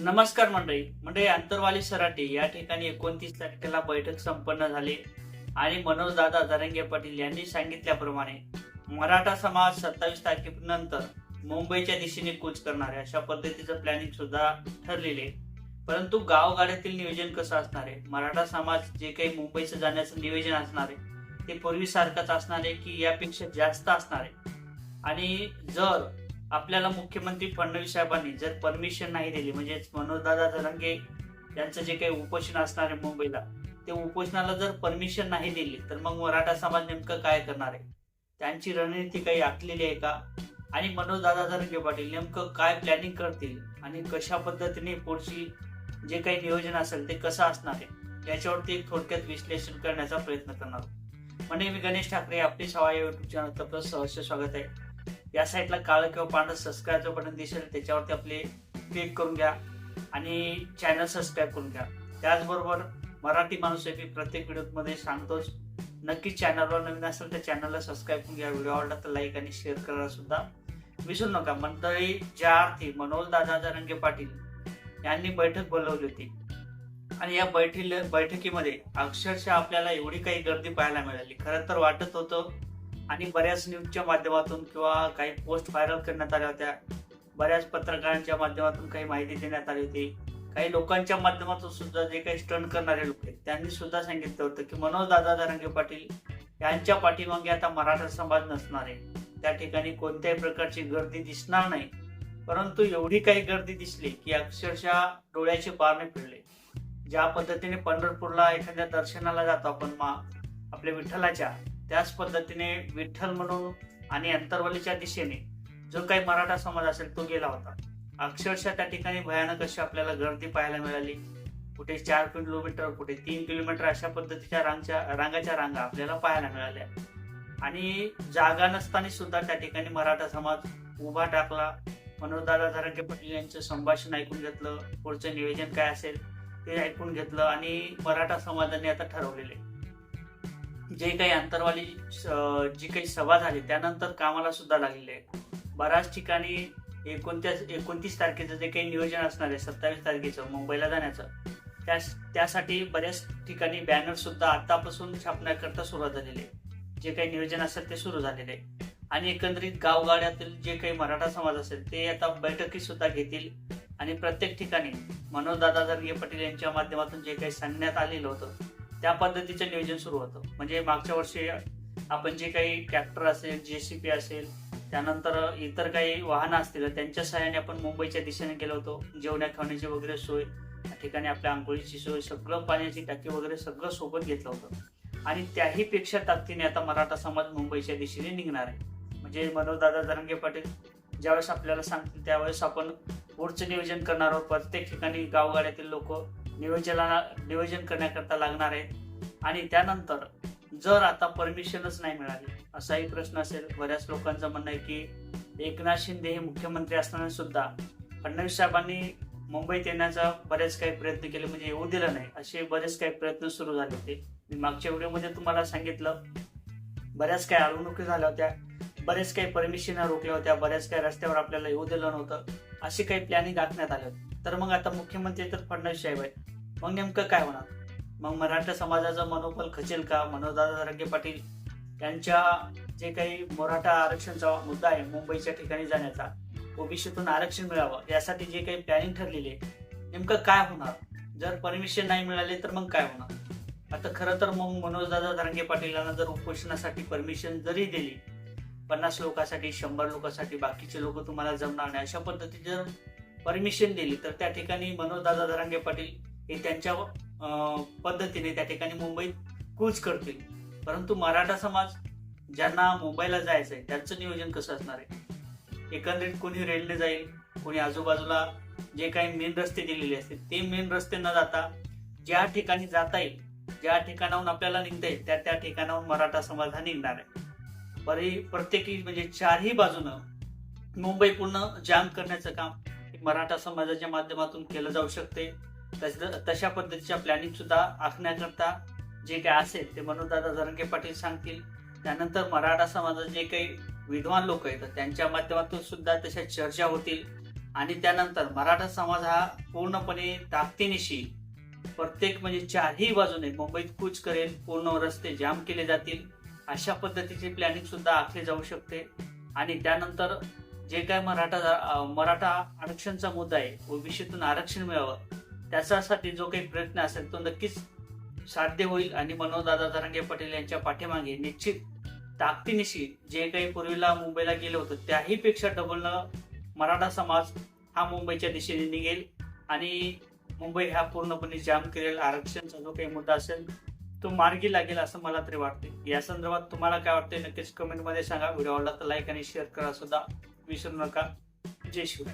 नमस्कार मंडळी. मंडळी आंतरवाली सराटे या ठिकाणी एकोणतीस तारखेला बैठक संपन्न झाली आणि मनोजदादा जरंगे पाटील यांनी सांगितल्याप्रमाणे मराठा समाज सत्तावीस तारखेनंतर मुंबईच्या दिशेने कूच करणार आहे अशा पद्धतीचं प्लॅनिंग सुद्धा ठरलेले आहे. परंतु गावगाड्यातील नियोजन कसं असणार आहे? मराठा समाज जे काही मुंबईचं जाण्याचं नियोजन असणार आहे ते पूर्वीसारखंच असणार आहे की यापेक्षा जास्त असणार आहे? आणि जर आपल्याला मुख्यमंत्री फडणवीस साहेबांनी जर परमिशन नाही दिली म्हणजेच मनोजदादा जरंगे यांचं जे काही उपोषण असणार आहे मुंबईला ते उपोषणाला जर परमिशन नाही दिली तर मग मराठा समाज नेमकं काय करणार आहे? त्यांची रणनीती काही आखलेली आहे का? आणि मनोजदादा जरंगे पाटील नेमकं काय प्लॅनिंग करतील? आणि कशा पद्धतीने पुढची जे काही नियोजन असेल ते कसं असणार आहे? याच्यावरती एक थोडक्यात विश्लेषण करण्याचा प्रयत्न करणार म्हणजे मी गणेश ठाकरे आपली सवा युट्यूब चॅनल आपलं सहर्ष स्वागत आहे. या साईटला काळं किंवा पांढरं सबस्क्राईबचं बटन दिसेल त्याच्यावरती आपले क्लिक करून घ्या आणि चॅनल सबस्क्राईब करून घ्या. त्याचबरोबर मराठी माणूस आहे मी प्रत्येक व्हिडिओमध्ये सांगतोच नक्की चॅनलवर नवीन असेल तर चॅनलला सबस्क्राईब करून घ्या व्हिडिओ आवडला तर लाईक आणि शेअर करायला सुद्धा. विसरू नका. मंडळी ज्या अर्थी मनोज दादा जरंगे पाटील यांनी बैठक बोलवली होती आणि या बैठी बैठकीमध्ये अक्षरशः आपल्याला एवढी काही गर्दी पाहायला मिळाली. खरं तर वाटत होतं आणि बऱ्याच न्यूजच्या माध्यमातून किंवा काही पोस्ट व्हायरल करण्यात आल्या होत्या. बऱ्याच पत्रकारांच्या माध्यमातून काही माहिती देण्यात आली होती. काही लोकांच्या माध्यमातून सुद्धा जे काही स्टंट करणारे लोक आहेत त्यांनी सुद्धा सांगितलं होतं की मनोज दादा दरंगे पाटील यांच्या पाठीमागे आता मराठा समाज नसणार आहे. त्या ठिकाणी कोणत्याही प्रकारची गर्दी दिसणार नाही. परंतु एवढी काही गर्दी दिसली की अक्षरशः डोळ्याचे पारणे फिरले. ज्या पद्धतीने पंढरपूरला एखाद्या दर्शनाला जातो आपण मा आपल्या विठ्ठलाच्या त्याच पद्धतीने विठ्ठल म्हणून आणि अंतरवलीच्या दिशेने जो काही मराठा समाज असेल तो गेला होता. अक्षरशः त्या ठिकाणी भयानक अशी आपल्याला गर्दी पाहायला मिळाली. कुठे चार किलोमीटर कुठे तीन किलोमीटर अशा पद्धतीच्या रांगच्या रांगाच्या रांगा आपल्याला पाहायला मिळाल्या. आणि जागा नसताना सुद्धा त्या ठिकाणी मराठा समाज उभा टाकला. मनोजदादा धरंगे पाटील यांचं संभाषण ऐकून घेतलं. पुढचं नियोजन काय असेल ते ऐकून घेतलं आणि मराठा समाजाने आता ठरवलेले जे काही अंतरवाली जी काही सभा झाली त्यानंतर कामाला सुद्धा लागलेले आहे बऱ्याच ठिकाणी एकोणत्यास एकोणतीस तारखेचं जे काही नियोजन असणार आहे सत्तावीस तारखेचं मुंबईला जाण्याचं त्या त्यासाठी बऱ्याच ठिकाणी बॅनरसुद्धा आत्तापासून आतापासून छापण्याकरता सुरुवात झालेली आहे. जे काही नियोजन असेल ते सुरू झालेले आहे. आणि एकंदरीत गावगाड्यातील जे काही मराठा समाज असेल ते आता बैठकी सुद्धा घेतील. आणि प्रत्येक ठिकाणी मनोजदादा जरगे पटेल यांच्या माध्यमातून जे काही सांगण्यात आलेलं होतं त्या पद्धतीचं नियोजन सुरू होतं. म्हणजे मागच्या वर्षी आपण जे काही ट्रॅक्टर असेल जे सी पी असेल त्यानंतर इतर काही वाहनं असतील त्यांच्या सहाय्याने आपण मुंबईच्या दिशेने गेलो होतो. जेवण्या खाण्याची वगैरे सोय त्या ठिकाणी आपल्या आंघोळीची सोय सगळं पाण्याची टाकी वगैरे सगळं सोबत घेतलं होतं. आणि त्याही पेक्षा ताकदीने आता मराठा समाज मुंबईच्या दिशेने निघणार आहे. म्हणजे मनोजदादा जरंगे पाटील ज्यावेळेस आपल्याला सांगतील त्यावेळेस आपण पुढचं नियोजन करणार आहोत. प्रत्येक ठिकाणी गावगाड्यातील लोक नियोजनाला नियोजन करण्याकरता लागणार आहेत आणि त्यानंतर जर आता परमिशनच नाही मिळाली असाही प्रश्न असेल. बऱ्याच लोकांचं म्हणणं आहे की एकनाथ शिंदे हे मुख्यमंत्री असताना सुद्धा फडणवीस साहेबांनी मुंबईत येण्याचा बरेच काही प्रयत्न केले म्हणजे येऊ दिलं नाही असे बरेच काही प्रयत्न सुरू झाले होते. मी मागच्या व्हिडिओमध्ये तुम्हाला सांगितलं बऱ्याच काही अडवणुकी झाल्या होत्या बरेच काही परमिशन रोखल्या होत्या बऱ्याच काही रस्त्यावर आपल्याला येऊ दिलं नव्हतं अशी काही प्लॅनिंग आखण्यात आले होते. तर मग आता मुख्यमंत्री तर फडणवीस साहेब आहे मग नेमकं काय होणार? मग मराठा समाजाचं मनोबल खचेल का? मनोजदादा रंगे पाटील यांच्या जे काही मराठा आरक्षणचा मुद्दा आहे मुंबईच्या ठिकाणी जाण्याचा ओबीसीतून आरक्षण मिळावं यासाठी जे काही प्लॅनिंग ठरलेली आहे नेमकं काय होणार? जर परमिशन नाही मिळाले तर मग काय होणार? आता खरं तर मग मनोजदादा धरंगे पाटील यांना जर उपोषणासाठी परमिशन जरी दिली पन्नास लोकांसाठी शंभर लोकांसाठी बाकीचे लोक तुम्हाला जमणार नाही अशा पद्धतीने जर परमिशन दिली तर त्या ठिकाणी मनोजदादा धरांगे पाटील हे त्यांच्या अं, पद्धतीने त्या ठिकाणी मुंबईत कूच करतील. परंतु मराठा समाज ज्यांना मुंबईला जायचं आहे त्यांचं नियोजन कसं असणार आहे? एकंदरीत कोणी रेल्वे जाईल कोणी आजूबाजूला जे काही मेन रस्ते दिलेले असतील ते मेन रस्ते न जाता ज्या ठिकाणी जाता येईल ज्या ठिकाणाहून आपल्याला निघता येईल त्या त्या ठिकाणाहून मराठा समाज हा निघणार आहे. बरे प्रत्येकी म्हणजे चारही बाजूनं मुंबई पूर्ण जाम करण्याचं काम मराठा समाजाच्या माध्यमातून केलं जाऊ शकते. तशा पद्धतीच्या प्लॅनिंग सुद्धा आखण्याकरता जे काय असेल ते मनोजदादा धरणके पाटील सांगतील. त्यानंतर मराठा समाजात जे काही विद्वान लोक आहेत त्यांच्या माध्यमातून सुद्धा तशा चर्चा होतील. आणि त्यानंतर मराठा समाज हा पूर्णपणे ताकदीनिशी प्रत्येक म्हणजे चारही बाजूने मुंबईत कूच करेल पूर्ण रस्ते जाम केले जातील. अशा पद्धतीचे प्लॅनिंग सुद्धा आखले जाऊ शकते. आणि त्यानंतर जे काय मराठा मराठा आरक्षणचा मुद्दा आहे ओबीसीतून आरक्षण मिळावं त्याच्यासाठी जो काही प्रयत्न असेल तो नक्कीच साध्य होईल. आणि मनोजदादा धरंगे पटेल यांच्या पाठीमागे निश्चित ताकदीनिशी जे काही पूर्वीला मुंबईला गेलं होतं त्याही पेक्षा डबलनं मराठा समाज हा मुंबईच्या दिशेने निघेल. आणि मुंबई हा पूर्णपणे जाम केलेला आरक्षणचा जो काही मुद्दा असेल तो मार्गी लागेल असं मला तरी वाटते या संदर्भात तुम्हाला काय वाटते नक्कीच कमेंटमध्ये सांगा. व्हिडिओ आवडला तर लाईक आणि शेअर करा सुद्धा. विसरू नका. जय शिवराय.